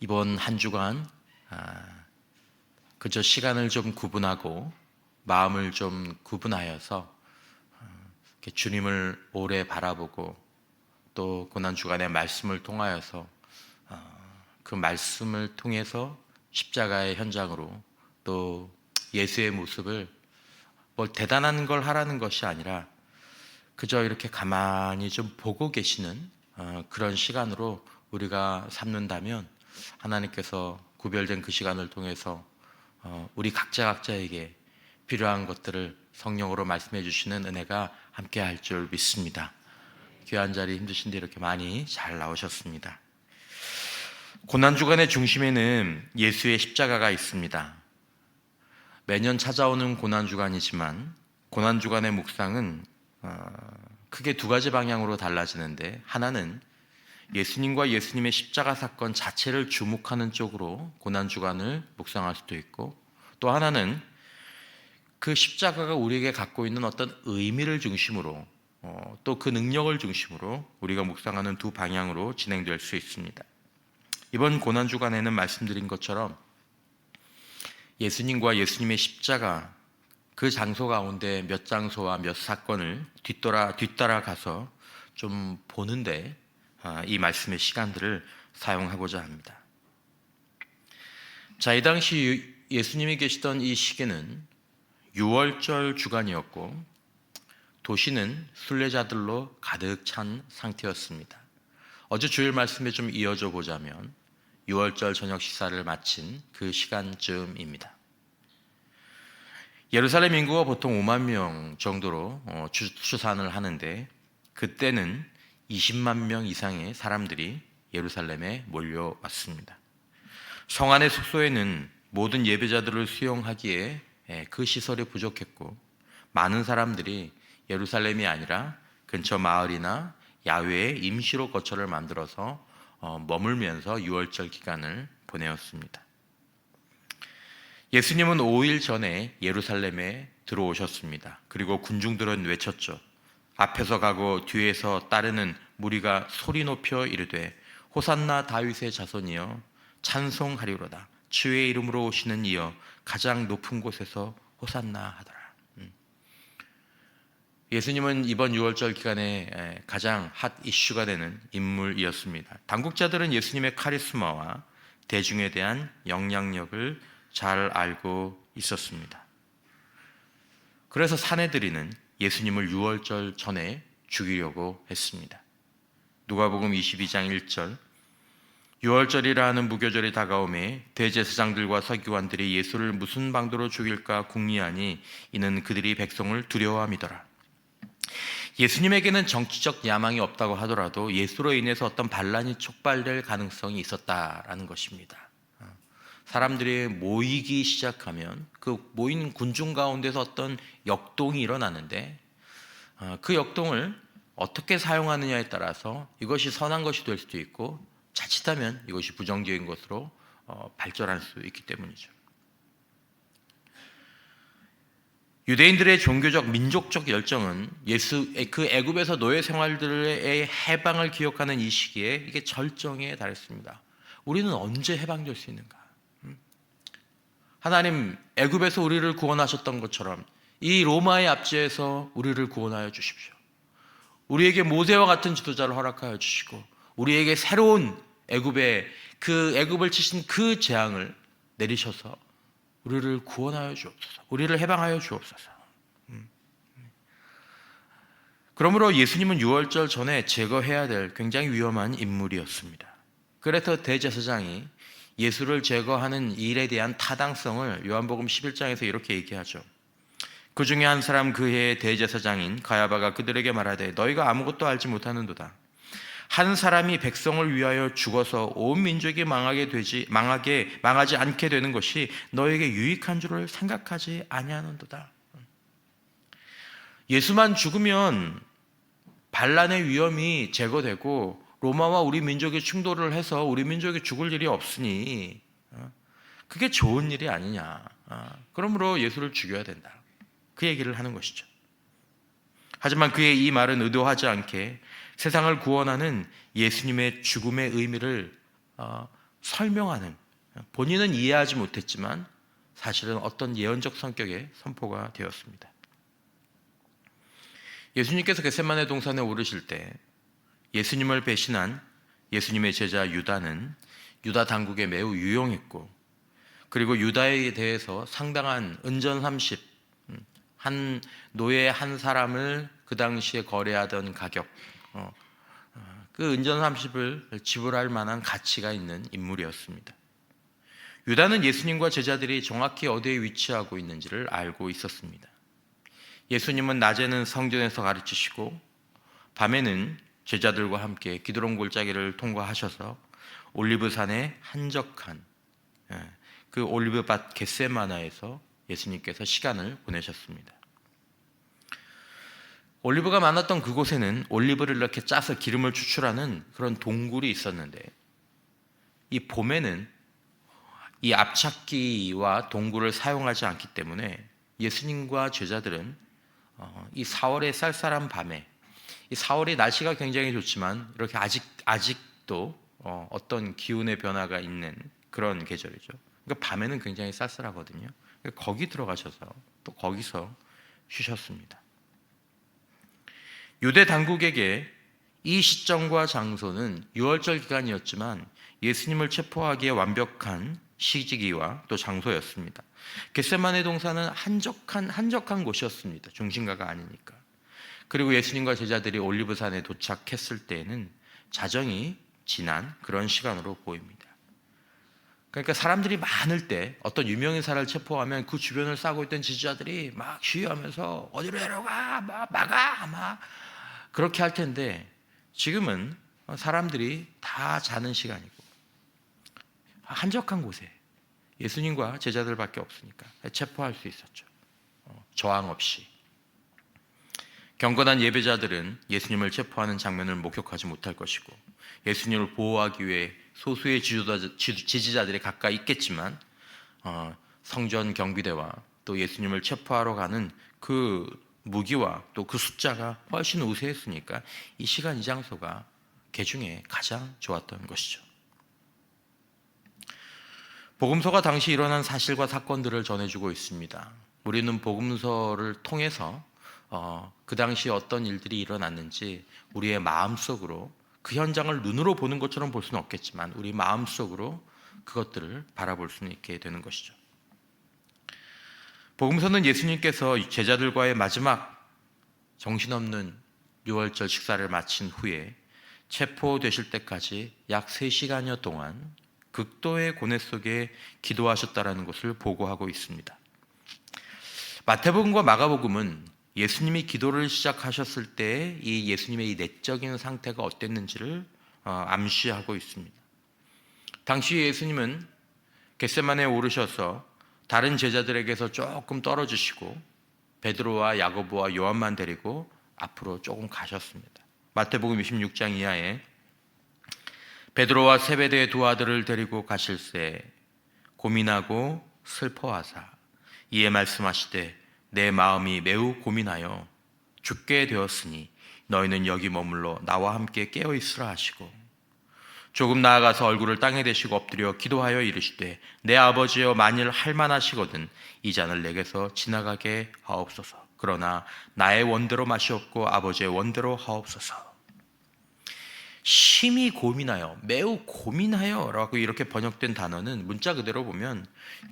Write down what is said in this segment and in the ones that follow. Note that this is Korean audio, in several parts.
이번 한 주간 아, 그저 시간을 좀 구분하고 마음을 좀 구분하여서 어, 이렇게 주님을 오래 바라보고 또 고난 주간의 말씀을 통하여서 어, 그 말씀을 통해서 십자가의 현장으로 또 예수의 모습을 뭘 대단한 걸 하라는 것이 아니라 그저 이렇게 가만히 좀 보고 계시는 어, 그런 시간으로 우리가 삼는다면 하나님께서 구별된 그 시간을 통해서 어, 우리 각자 각자에게 필요한 것들을 성령으로 말씀해 주시는 은혜가 함께 할 줄 믿습니다. 귀한 자리 힘드신데 이렇게 많이 잘 나오셨습니다. 고난 주간의 중심에는 예수의 십자가가 있습니다. 매년 찾아오는 고난 주간이지만 고난 주간의 묵상은 어, 크게 두 가지 방향으로 달라지는데 하나는 예수님과 예수님의 십자가 사건 자체를 주목하는 쪽으로 고난 주간을 묵상할 수도 있고 또 하나는 그 십자가가 우리에게 갖고 있는 어떤 의미를 중심으로 어, 또그 능력을 중심으로 우리가 묵상하는 두 방향으로 진행될 수 있습니다. 이번 고난 주간에는 말씀드린 것처럼 예수님과 예수님의 십자가 그 장소 가운데 몇 장소와 몇 사건을 뒤돌아 뒤따라 가서 좀 보는데 아, 이 말씀의 시간들을 사용하고자 합니다. 자, 이 당시 예수님이 계시던 이 시기는 6월절 주간이었고 도시는 순례자들로 가득 찬 상태였습니다. 어제 주일 말씀에 좀 이어져 보자면 6월절 저녁 식사를 마친 그 시간쯤입니다. 예루살렘 인구가 보통 5만 명 정도로 어, 추산을 하는데 그때는 20만 명 이상의 사람들이 예루살렘에 몰려왔습니다. 성 안의 숙소에는 모든 예배자들을 수용하기에 예, 그 시설이 부족했고 많은 사람들이 예루살렘이 아니라 근처 마을이나 야외에 임시로 거처를 만들어서 어, 머물면서 6월절 기간을 보내었습니다. 예수님은 5일 전에 예루살렘에 들어오셨습니다. 그리고 군중들은 외쳤죠. 앞에서 가고 뒤에서 따르는 무리가 소리 높여 이르되 호산나 다윗의 자손이여 찬송하리로다. 주의 이름으로 오시는 이여 가장 높은 곳에서 호산나 하더라. 음. 예수님은 이번 6월절 기간에 가장 핫 이슈가 되는 인물이었습니다. 당국자들은 예수님의 카리스마와 대중에 대한 영향력을 잘 알고 있었습니다. 그래서 사내들이는 예수님을 6월절 전에 죽이려고 했습니다. 누가복음 22장 1절 6월절이라 하는 무교절이 다가오매 대제사장들과 서기관들이 예수를 무슨 방도로 죽일까 궁리하니 이는 그들이 백성을 두려워함이더라. 예수님에게는 정치적 야망이 없다고 하더라도 예수로 인해서 어떤 반란이 촉발될 가능성이 있었다라는 것입니다. 사람들이 모이기 시작하면 그 모인 군중 가운데서 어떤 역동이 일어나는데 그 역동을 어떻게 사용하느냐에 따라서 이것이 선한 것이 될 수도 있고 자칫하면 이것이 부정적인 것으로 어, 발전할 수 있기 때문이죠. 유대인들의 종교적 민족적 열정은 예수 그 애굽에서 노예 생활들의 해방을 기억하는 이 시기에 이게 절정에 달했습니다. 우리는 언제 해방될 수 있는가? 음? 하나님 애굽에서 우리를 구원하셨던 것처럼 이 로마의 압제에서 우리를 구원하여 주십시오. 우리에게 모세와 같은 지도자를 허락하여 주시고 우리에게 새로운 애굽의 그 애굽을 치신 그 재앙을 내리셔서 우리를 구원하여 주옵소서. 우리를 해방하여 주옵소서. 음. 그러므로 예수님은 6월절 전에 제거해야 될 굉장히 위험한 인물이었습니다. 그래서 대제사장이 예수를 제거하는 일에 대한 타당성을 요한복음 11장에서 이렇게 얘기하죠. 그 중에 한 사람 그해 대제사장인 가야바가 그들에게 말하되 너희가 아무것도 알지 못하는도다. 한 사람이 백성을 위하여 죽어서 온 민족이 망하게 되지 망하게 망하지 않게 되는 것이 너에게 유익한 줄을 생각하지 아니하는도다. 예수만 죽으면 반란의 위험이 제거되고 로마와 우리 민족이 충돌을 해서 우리 민족이 죽을 일이 없으니 어, 그게 좋은 일이 아니냐. 어, 그러므로 예수를 죽여야 된다. 그 얘기를 하는 것이죠. 하지만 그의 이 말은 의도하지 않게 세상을 구원하는 예수님의 죽음의 의미를 어, 설명하는 본인은 이해하지 못했지만 사실은 어떤 예언적 성격의 선포가 되었습니다. 예수님께서 겟세마네 동산에 오르실 때 예수님을 배신한 예수님의 제자 유다는 유다 당국에 매우 유용했고 그리고 유다에 대해서 상당한 은전 30, 음, 한 노예 한 사람을 그 당시에 거래하던 가격, 어, 어, 그 은전 30을 지불할 만한 가치가 있는 인물이었습니다. 유다는 예수님과 제자들이 정확히 어디에 위치하고 있는지를 알고 있었습니다. 예수님은 낮에는 성전에서 가르치시고 밤에는 제자들과 함께 기드론 골짜기를 통과하셔서 올리브산의 한적한 예, 그 올리브밭 겟세마나에서 예수님께서 시간을 보내셨습니다. 올리브가 많았던 그곳에는 올리브를 이렇게 짜서 기름을 추출하는 그런 동굴이 있었는데 이 봄에는 이 앞찾기와 동굴을 사용하지 않기 때문에 예수님과 제자들은 어, 이 4월의 쌀쌀한 밤에 이 4월이 날씨가 굉장히 좋지만 이렇게 아직 아직도 어, 어떤 기운의 변화가 있는 그런 계절이죠. 그러니까 밤에는 굉장히 쌀쌀하거든요. 거기 들어가셔서 또 거기서 쉬셨습니다. 유대 당국에게 이 시점과 장소는 6월절 기간이었지만 예수님을 체포하기에 완벽한 시기와 또 장소였습니다. 겟세마네 동산은 한적한 한적한 곳이었습니다. 중심가가 아니니까. 그리고 예수님과 제자들이 올리브산에 도착했을 때에는 자정이 지난 그런 시간으로 보입니다. 그러니까 사람들이 많을 때 어떤 유명인사를 체포하면 그 주변을 싸고 있던 지지자들이 막 시위하면서 어디로 내려가, 막 막아, 막 그렇게 할 텐데 지금은 사람들이 다 자는 시간이고 한적한 곳에 예수님과 제자들밖에 없으니까 체포할 수 있었죠. 어, 저항 없이. 경건한 예배자들은 예수님을 체포하는 장면을 목격하지 못할 것이고 예수님을 보호하기 위해 소수의 지지자들이 가까이 있겠지만 어, 성전 경비대와 또 예수님을 체포하러 가는 그 무기와 또 그 숫자가 훨씬 우세했으니까 이 시간 이 장소가 개 중에 가장 좋았던 것이죠. 복음서가 당시 일어난 사실과 사건들을 전해주고 있습니다. 우리는 복음서를 통해서 어, 그 당시 어떤 일들이 일어났는지 우리의 마음속으로 그 현장을 눈으로 보는 것처럼 볼 수는 없겠지만 우리 마음속으로 그것들을 바라볼 수 있게 되는 것이죠. 복음서는 예수님께서 제자들과의 마지막 정신없는 6월절 식사를 마친 후에 체포되실 때까지 약 3시간여 동안 극도의 고뇌 속에 기도하셨다라는 것을 보고하고 있습니다. 마태복음과 마가복음은 예수님이 기도를 시작하셨을 때 이 예수님의 이 내적인 상태가 어땠는지를 어, 암시하고 있습니다. 당시 예수님은 겟세만에 오르셔서 다른 제자들에게서 조금 떨어지시고 베드로와 야고보와 요한만 데리고 앞으로 조금 가셨습니다. 마태복음 26장 이하에 베드로와 세베대의 두 아들을 데리고 가실새 고민하고 슬퍼하사 이에 말씀하시되 내 마음이 매우 고민하여 죽게 되었으니 너희는 여기 머물러 나와 함께 깨어 있으라 하시고 조금 나아가서 얼굴을 땅에 대시고 엎드려 기도하여 이르시되 내 아버지여 만일 할만하시거든 이 잔을 내게서 지나가게 하옵소서. 그러나 나의 원대로 마시옵고 아버지의 원대로 하옵소서. 심히 고민하여 매우 고민하여라고 이렇게 번역된 단어는 문자 그대로 보면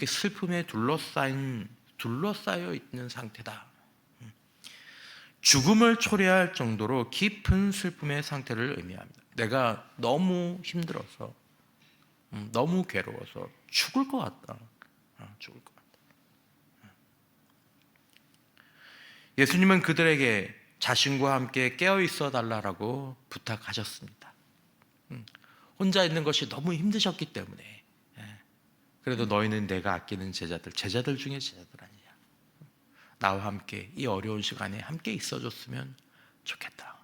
슬픔에 둘러싸인 둘러싸여 있는 상태다. 죽음을 초래할 정도로 깊은 슬픔의 상태를 의미합니다. 내가 너무 힘들어서 음, 너무 괴로워서 죽을 것 같다. 어, 죽을 것 같다. 예수님은 그들에게 자신과 함께 깨어 있어 달라라고 부탁하셨습니다. 혼자 있는 것이 너무 힘드셨기 때문에 예. 그래도 너희는 내가 아끼는 제자들 제자들 중에 제자들 아니냐 나와 함께 이 어려운 시간에 함께 있어줬으면 좋겠다.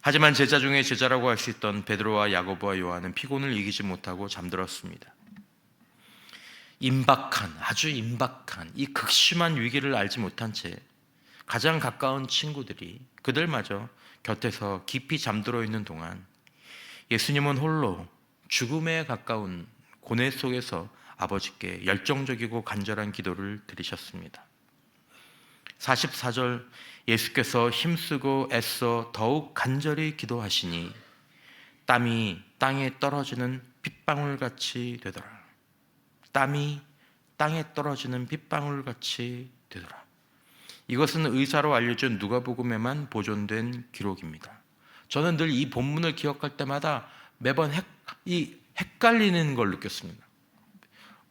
하지만 제자 중에 제자라고 할 수 있던 베드로와 야고보와 요한은 피곤을 이기지 못하고 잠들었습니다. 임박한 아주 임박한 이 극심한 위기를 알지 못한 채 가장 가까운 친구들이 그들마저 곁에서 깊이 잠들어 있는 동안 예수님은 홀로 죽음에 가까운 고뇌 속에서 아버지께 열정적이고 간절한 기도를 드리셨습니다. 44절 예수께서 힘쓰고 애써 더욱 간절히 기도하시니 땀이 땅에 떨어지는 빗방울 같이 되더라. 땀이 땅에 떨어지는 빗방울 같이 되더라. 이것은 의사로 알려준 누가복음에만 보존된 기록입니다. 저는 늘 이 본문을 기억할 때마다 매번 헷, 이 헷갈리는 걸 느꼈습니다.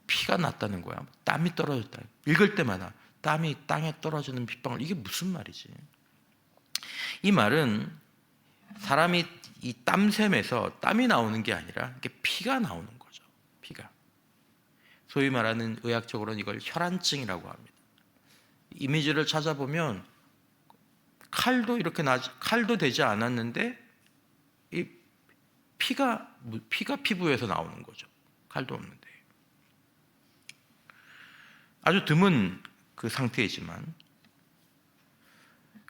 피가 났다는 거야. 땀이 떨어졌다. 읽을 때마다 땀이 땅에 떨어지는 빗방울 이게 무슨 말이지? 이 말은 사람이 이 땀샘에서 땀이 나오는 게 아니라 이게 피가 나오는 거죠. 피가. 소위 말하는 의학적으로는 이걸 혈안증이라고 합니다. 이미지를 찾아보면 칼도 이렇게 나 칼도 되지 않았는데 이 피가 피가 피부에서 나오는 거죠. 칼도 없는데 아주 드문 그 상태이지만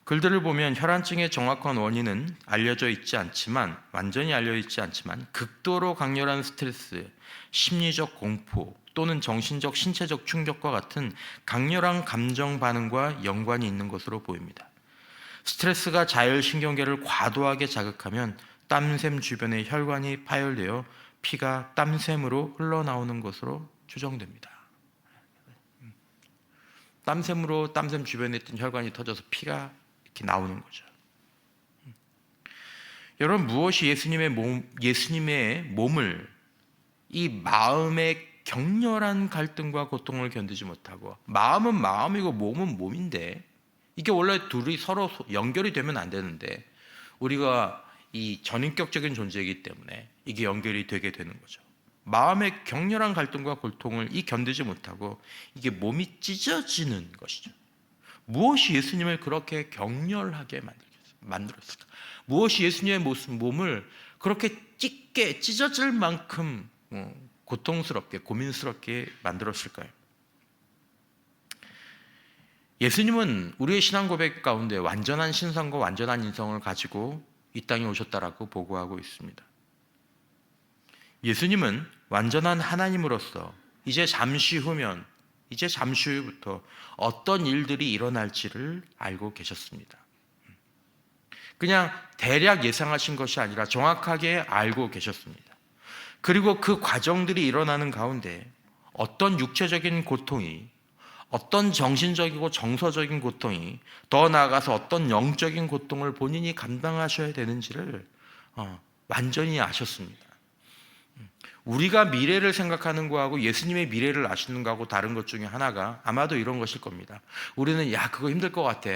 글들을 보면 혈안증의 정확한 원인은 알려져 있지 않지만 완전히 알려 있지 않지만 극도로 강렬한 스트레스, 심리적 공포 또는 정신적 신체적 충격과 같은 강렬한 감정 반응과 연관이 있는 것으로 보입니다. 스트레스가 자율신경계를 과도하게 자극하면 땀샘 주변의 혈관이 파열되어 피가 땀샘으로 흘러나오는 것으로 추정됩니다. 땀샘으로 땀샘 주변에 있던 혈관이 터져서 피가 이렇게 나오는 거죠. 여러분 무엇이 예수님의 몸 예수님의 몸을 이 마음의 격렬한 갈등과 고통을 견디지 못하고 마음은 마음이고 몸은 몸인데 이게 원래 둘이 서로 연결이 되면 안 되는데 우리가 이 전인격적인 존재이기 때문에 이게 연결이 되게 되는 거죠. 마음의 격렬한 갈등과 고통을 이 견디지 못하고 이게 몸이 찢어지는 것이죠. 무엇이 예수님을 그렇게 격렬하게 만들었을까? 무엇이 예수님의 모습 몸을 그렇게 찢게 찢어질 만큼 어, 고통스럽게 고민스럽게 만들었을까요? 예수님은 우리의 신앙 고백 가운데 완전한 신성과 완전한 인성을 가지고 이 땅에 오셨다라고 보고하고 있습니다. 예수님은 완전한 하나님으로서 이제 잠시 후면 이제 잠시 후부터 어떤 일들이 일어날지를 알고 계셨습니다. 그냥 대략 예상하신 것이 아니라 정확하게 알고 계셨습니다. 그리고 그 과정들이 일어나는 가운데 어떤 육체적인 고통이 어떤 정신적이고 정서적인 고통이 더 나아가서 어떤 영적인 고통을 본인이 감당하셔야 되는지를 어, 완전히 아셨습니다. 우리가 미래를 생각하는 거하고 예수님의 미래를 아시는 거하고 다른 것 중에 하나가 아마도 이런 것일 겁니다. 우리는 야 그거 힘들 것 같아.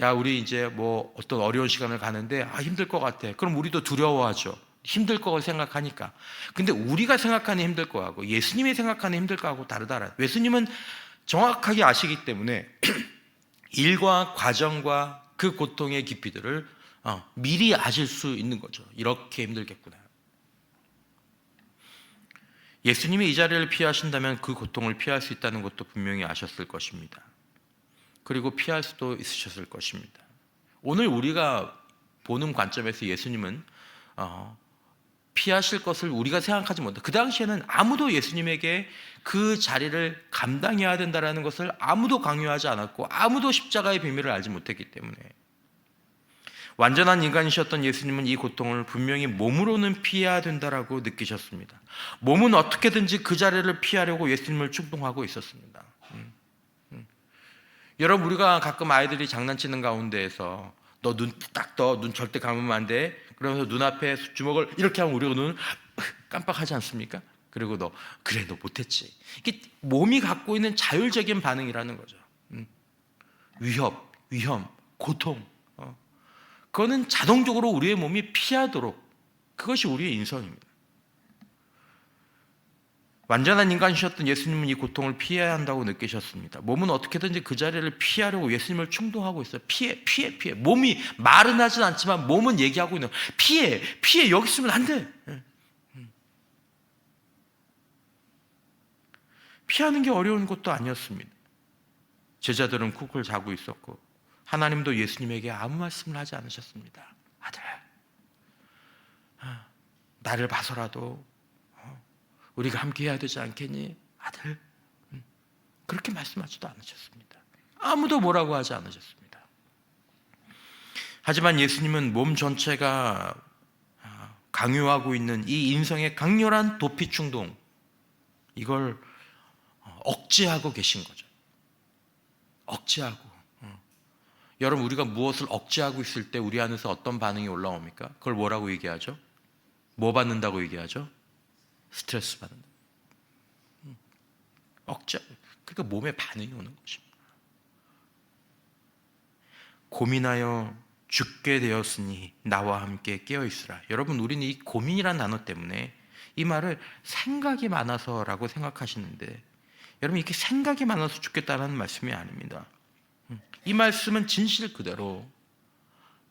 야 우리 이제 뭐 어떤 어려운 시간을 가는데 아 힘들 것 같아. 그럼 우리도 두려워하죠. 힘들 거고 생각하니까. 근데 우리가 생각하는 힘들 거하고 예수님이 생각하는 힘들 거하고 다르다라. 예수님은 정확하게 아시기 때문에 일과 과정과 그 고통의 깊이들을 어, 미리 아실 수 있는 거죠. 이렇게 힘들겠구나. 예수님이 이 자리를 피하신다면 그 고통을 피할 수 있다는 것도 분명히 아셨을 것입니다. 그리고 피할 수도 있으셨을 것입니다. 오늘 우리가 보는 관점에서 예수님은 어, 피하실 것을 우리가 생각하지 못해. 그 당시에는 아무도 예수님에게 그 자리를 감당해야 된다라는 것을 아무도 강요하지 않았고 아무도 십자가의 비밀을 알지 못했기 때문에 완전한 인간이셨던 예수님은 이 고통을 분명히 몸으로는 피해야 된다라고 느끼셨습니다. 몸은 어떻게든지 그 자리를 피하려고 예수님을 충동하고 있었습니다. 음, 음. 여러분 우리가 가끔 아이들이 장난치는 가운데에서 너 눈 딱 떠 눈 절대 감으면 안 돼. 그러면서 눈앞에 주먹을 이렇게 하면 우리가 눈을 깜빡하지 않습니까? 그리고 너 그래 너 못했지. 이게 몸이 갖고 있는 자율적인 반응이라는 거죠. 음. 위협, 위험, 고통. 그거는 자동적으로 우리의 몸이 피하도록 그것이 우리의 인성입니다. 완전한 인간이셨던 예수님은 이 고통을 피해야 한다고 느끼셨습니다. 몸은 어떻게든지 그 자리를 피하려고 예수님을 충동하고 있어요. 피해, 피해, 피해. 몸이 말은 하진 않지만 몸은 얘기하고 있는 피해, 피해. 여기 있으면 안 돼. 예. 음. 피하는 게 어려운 것도 아니었습니다. 제자들은 쿡을 자고 있었고 하나님도 예수님에게 아무 말씀을 하지 않으셨습니다. 아들, 아, 나를 봐서라도 어, 우리가 함께 해야 되지 않겠니? 아들. 음, 그렇게 말씀하지도 않으셨습니다. 아무도 뭐라고 하지 않으셨습니다. 하지만 예수님은 몸 전체가 아, 강요하고 있는 이 인성의 강렬한 도피 충동, 이걸 어, 억제하고 계신 거죠. 억제하고. 어. 여러분, 우리가 무엇을 억제하고 있을 때 우리 안에서 어떤 반응이 올라옵니까? 그걸 뭐라고 얘기하죠? 뭐 받는다고 얘기하죠? 스트레스 받는다. 음. 억제, 그러니까 몸에 반응이 오는 것입니다. 고민하여 죽게 되었으니 나와 함께 깨어 있으라. 여러분, 우리는 이 고민이란 단어 때문에 이 말을 생각이 많아서라고 생각하시는데 여러분 이렇게 생각이 많아서 죽겠다는 말씀이 아닙니다. 음, 이 말씀은 진실 그대로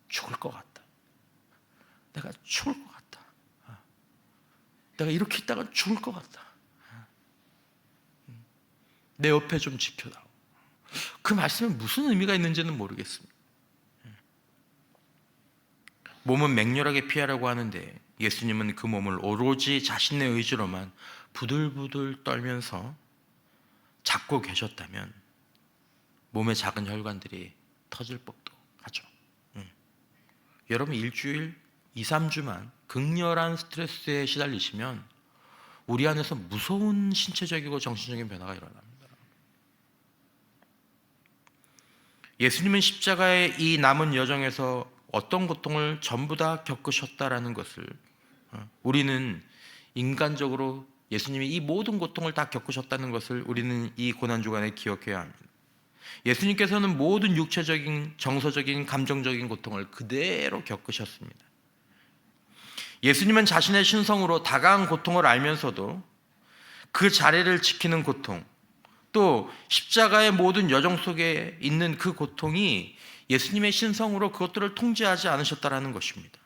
죽을 것 같다. 내가 죽을 것 같다. 아, 내가 이렇게 있다가 죽을 것 같다. 음, 내 옆에 좀 지켜다오. 그 말씀에 무슨 의미가 있는지는 모르겠습니다. 음. 몸은 맹렬하게 피하라고 하는데 예수님은 그 몸을 오로지 자신의 의지로만 부들부들 떨면서 잡고 계셨다면 몸의 작은 혈관들이 터질 법도 하죠. 음. 여러분 일주일 2, 3주만 극렬한 스트레스에 시달리시면 우리 안에서 무서운 신체적이고 정신적인 변화가 일어납니다. 예수님은 십자가의 이 남은 여정에서 어떤 고통을 전부 다 겪으셨다라는 것을 어, 우리는 인간적으로 예수님이 이 모든 고통을 다 겪으셨다는 것을 우리는 이 고난 주간에 기억해야 합니다. 예수님께서는 모든 육체적인, 정서적인, 감정적인 고통을 그대로 겪으셨습니다. 예수님은 자신의 신성으로 다가한 고통을 알면서도 그 자리를 지키는 고통, 또 십자가의 모든 여정 속에 있는 그 고통이 예수님의 신성으로 그것들을 통제하지 않으셨다라는 것입니다.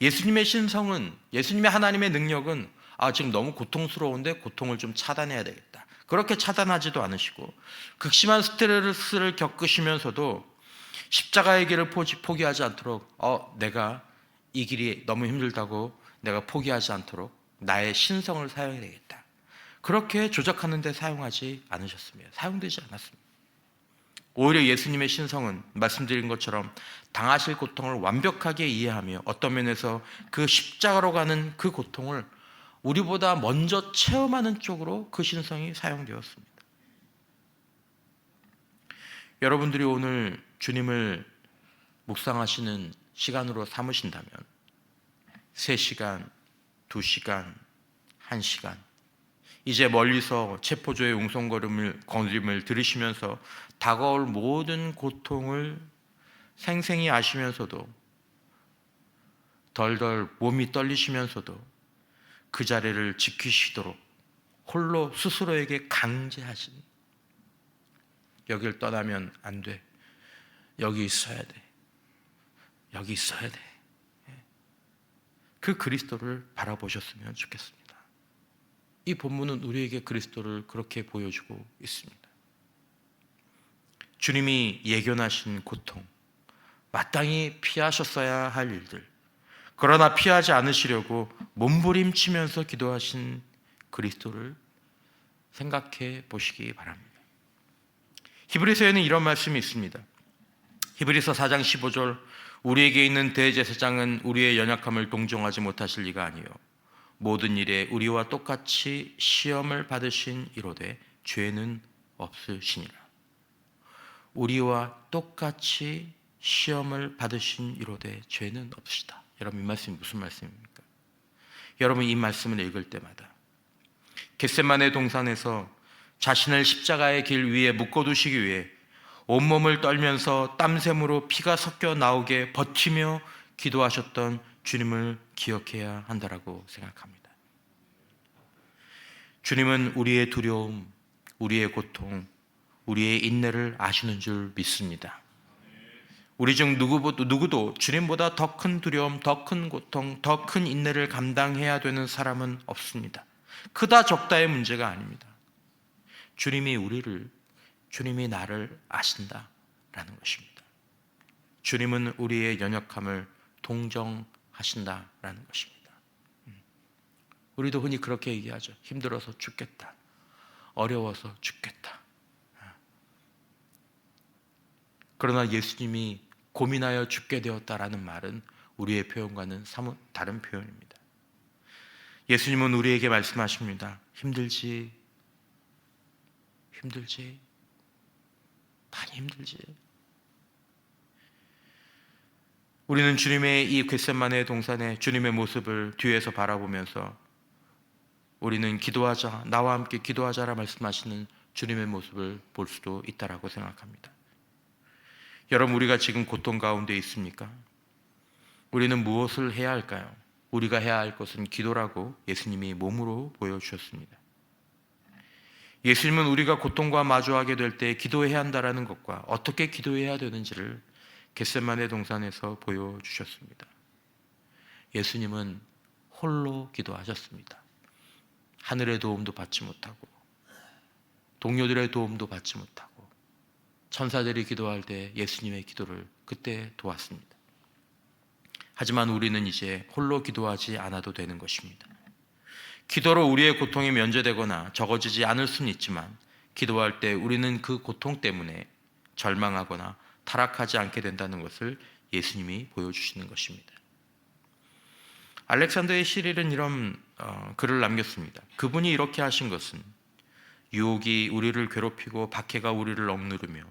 예수님의 신성은 예수님의 하나님의 능력은 아 지금 너무 고통스러운데 고통을 좀 차단해야 되겠다. 그렇게 차단하지도 않으시고 극심한 스트레스를 겪으시면서도 십자가의 길을 포기하지 않도록 어 내가 이 길이 너무 힘들다고 내가 포기하지 않도록 나의 신성을 사용해야 되겠다. 그렇게 조작하는 데 사용하지 않으셨습니다. 사용되지 않았습니다. 오히려 예수님의 신성은 말씀드린 것처럼 당하실 고통을 완벽하게 이해하며 어떤 면에서 그 십자가로 가는 그 고통을 우리보다 먼저 체험하는 쪽으로 그 신성이 사용되었습니다. 여러분들이 오늘 주님을 묵상하시는 시간으로 삼으신다면 3시간, 2시간, 1시간 이제 멀리서 체포조의 웅성거림을 거림을 들으시면서 다가올 모든 고통을 생생히 아시면서도 덜덜 몸이 떨리시면서도 그 자리를 지키시도록 홀로 스스로에게 강제하신 여길 떠나면 안 돼. 여기 있어야 돼. 여기 있어야 돼. 그 그리스도를 바라보셨으면 좋겠습니다. 이 본문은 우리에게 그리스도를 그렇게 보여주고 있습니다. 주님이 예견하신 고통, 마땅히 피하셨어야 할 일들, 그러나 피하지 않으시려고 몸부림치면서 기도하신 그리스도를 생각해 보시기 바랍니다. 히브리서에는 이런 말씀이 있습니다. 히브리서 4장 15절 우리에게 있는 대제사장은 우리의 연약함을 동정하지 못하실 리가 아니요 모든 일에 우리와 똑같이 시험을 받으신 이로되 죄는 없으시니라. 우리와 똑같이 시험을 받으신 이로되 죄는 없으시다. 여러분 이 말씀이 무슨 말씀입니까? 여러분 이 말씀을 읽을 때마다 겟세만의 동산에서 자신을 십자가의 길 위에 묶어두시기 위해 온몸을 떨면서 땀샘으로 피가 섞여 나오게 버티며 기도하셨던 주님을 기억해야 한다라고 생각합니다. 주님은 우리의 두려움, 우리의 고통, 우리의 인내를 아시는 줄 믿습니다. 우리 중 누구도, 누구도 주님보다 더 큰 두려움, 더 큰 고통, 더 큰 인내를 감당해야 되는 사람은 없습니다. 크다 적다의 문제가 아닙니다. 주님이 우리를, 주님이 나를 아신다라는 것입니다. 주님은 우리의 연약함을 동정 하신다라는 것입니다. 음. 우리도 흔히 그렇게 얘기하죠. 힘들어서 죽겠다. 어려워서 죽겠다. 그러나 예수님이 고민하여 죽게 되었다라는 말은 우리의 표현과는 사뭇 다른 표현입니다. 예수님은 우리에게 말씀하십니다. 힘들지? 힘들지? 많이 힘들지? 우리는 주님의 이 겟셋만의 동산에 주님의 모습을 뒤에서 바라보면서 우리는 기도하자, 나와 함께 기도하자라 말씀하시는 주님의 모습을 볼 수도 있다라고 생각합니다. 여러분, 우리가 지금 고통 가운데 있습니까? 우리는 무엇을 해야 할까요? 우리가 해야 할 것은 기도라고 예수님이 몸으로 보여주셨습니다. 예수님은 우리가 고통과 마주하게 될 때 기도해야 한다라는 것과 어떻게 기도해야 되는지를 겟셋만의 동산에서 보여주셨습니다. 예수님은 홀로 기도하셨습니다. 하늘의 도움도 받지 못하고 동료들의 도움도 받지 못하고 천사들이 기도할 때 예수님의 기도를 그때 도왔습니다. 하지만 우리는 이제 홀로 기도하지 않아도 되는 것입니다. 기도로 우리의 고통이 면제되거나 적어지지 않을 수는 있지만 기도할 때 우리는 그 고통 때문에 절망하거나 타락하지 않게 된다는 것을 예수님이 보여주시는 것입니다. 알렉산더의 시릴은 이런 어, 글을 남겼습니다. 그분이 이렇게 하신 것은 유혹이 우리를 괴롭히고 박해가 우리를 억누르며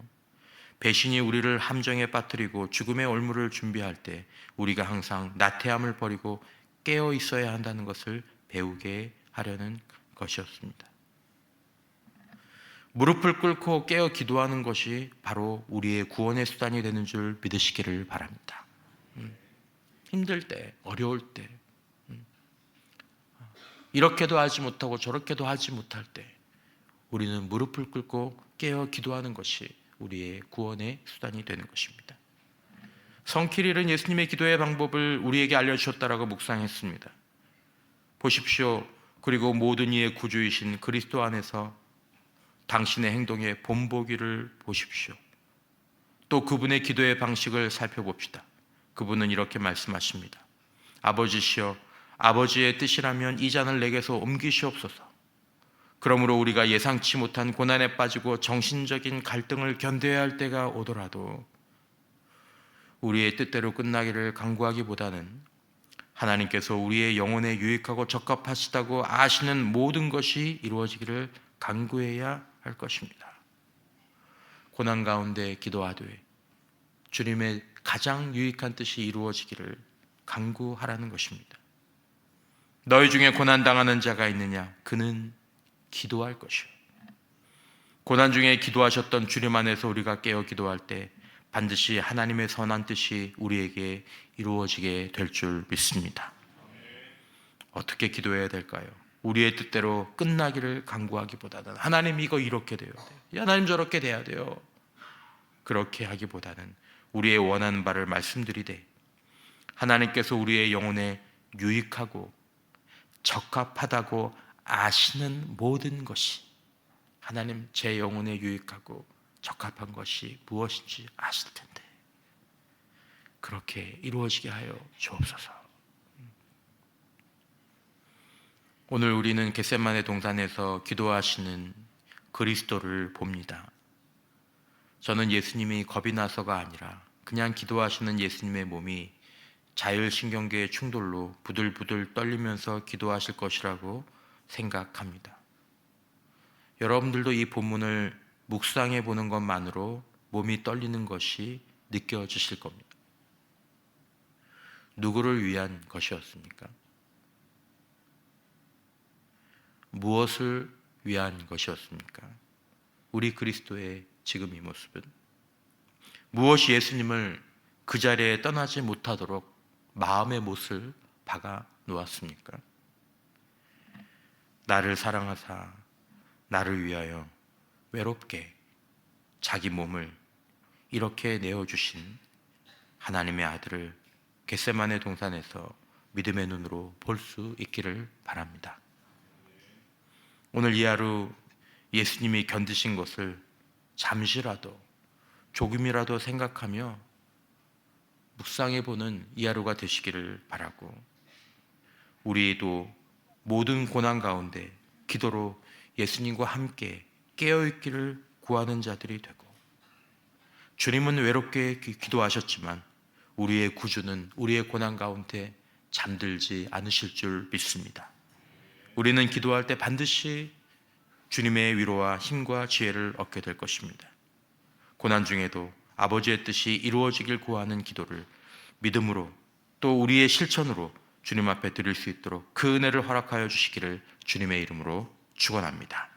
배신이 우리를 함정에 빠뜨리고 죽음의 올무를 준비할 때 우리가 항상 나태함을 버리고 깨어 있어야 한다는 것을 배우게 하려는 것이었습니다. 무릎을 꿇고 깨어 기도하는 것이 바로 우리의 구원의 수단이 되는 줄 믿으시기를 바랍니다. 음, 힘들 때, 어려울 때, 음, 이렇게도 하지 못하고 저렇게도 하지 못할 때, 우리는 무릎을 꿇고 깨어 기도하는 것이 우리의 구원의 수단이 되는 것입니다. 성키릴은 예수님의 기도의 방법을 우리에게 알려주셨다라고 묵상했습니다. 보십시오. 그리고 모든 이의 구주이신 그리스도 안에서 당신의 행동의 본보기를 보십시오. 또 그분의 기도의 방식을 살펴봅시다. 그분은 이렇게 말씀하십니다. 아버지시여, 아버지의 뜻이라면 이 잔을 내게서 옮기시옵소서. 그러므로 우리가 예상치 못한 고난에 빠지고 정신적인 갈등을 견뎌야 할 때가 오더라도 우리의 뜻대로 끝나기를 강구하기보다는 하나님께서 우리의 영혼에 유익하고 적합하시다고 아시는 모든 것이 이루어지기를 간구해야 할 것입니다. 고난 가운데 기도하되 주님의 가장 유익한 뜻이 이루어지기를 간구하라는 것입니다. 너희 중에 고난 당하는 자가 있느냐? 그는 기도할 것이요. 고난 중에 기도하셨던 주님 안에서 우리가 깨어 기도할 때 반드시 하나님의 선한 뜻이 우리에게 이루어지게 될 줄 믿습니다. 어떻게 기도해야 될까요? 우리의 뜻대로 끝나기를 강구하기보다는 하나님 이거 이렇게 돼야 돼요. 하나님 저렇게 돼야 돼요. 그렇게 하기보다는 우리의 원하는 바를 말씀드리되 하나님께서 우리의 영혼에 유익하고 적합하다고 아시는 모든 것이 하나님 제 영혼에 유익하고 적합한 것이 무엇인지 아실 텐데 그렇게 이루어지게 하여 주옵소서. 오늘 우리는 겟셋만의 동산에서 기도하시는 그리스도를 봅니다. 저는 예수님이 겁이 나서가 아니라 그냥 기도하시는 예수님의 몸이 자율신경계의 충돌로 부들부들 떨리면서 기도하실 것이라고 생각합니다. 여러분들도 이 본문을 묵상해 보는 것만으로 몸이 떨리는 것이 느껴지실 겁니다. 누구를 위한 것이었습니까? 무엇을 위한 것이었습니까? 우리 그리스도의 지금 이 모습은 무엇이 예수님을 그 자리에 떠나지 못하도록 마음의 못을 박아 놓았습니까? 나를 사랑하사 나를 위하여 외롭게 자기 몸을 이렇게 내어주신 하나님의 아들을 겟세만의 동산에서 믿음의 눈으로 볼 수 있기를 바랍니다. 오늘 이 하루 예수님이 견디신 것을 잠시라도 조금이라도 생각하며 묵상해 보는 이 하루가 되시기를 바라고 우리도 모든 고난 가운데 기도로 예수님과 함께 깨어 있기를 구하는 자들이 되고 주님은 외롭게 기- 기도하셨지만 우리의 구주는 우리의 고난 가운데 잠들지 않으실 줄 믿습니다. 우리는 기도할 때 반드시 주님의 위로와 힘과 지혜를 얻게 될 것입니다. 고난 중에도 아버지의 뜻이 이루어지길 구하는 기도를 믿음으로 또 우리의 실천으로 주님 앞에 드릴 수 있도록 그 은혜를 허락하여 주시기를 주님의 이름으로 축원합니다.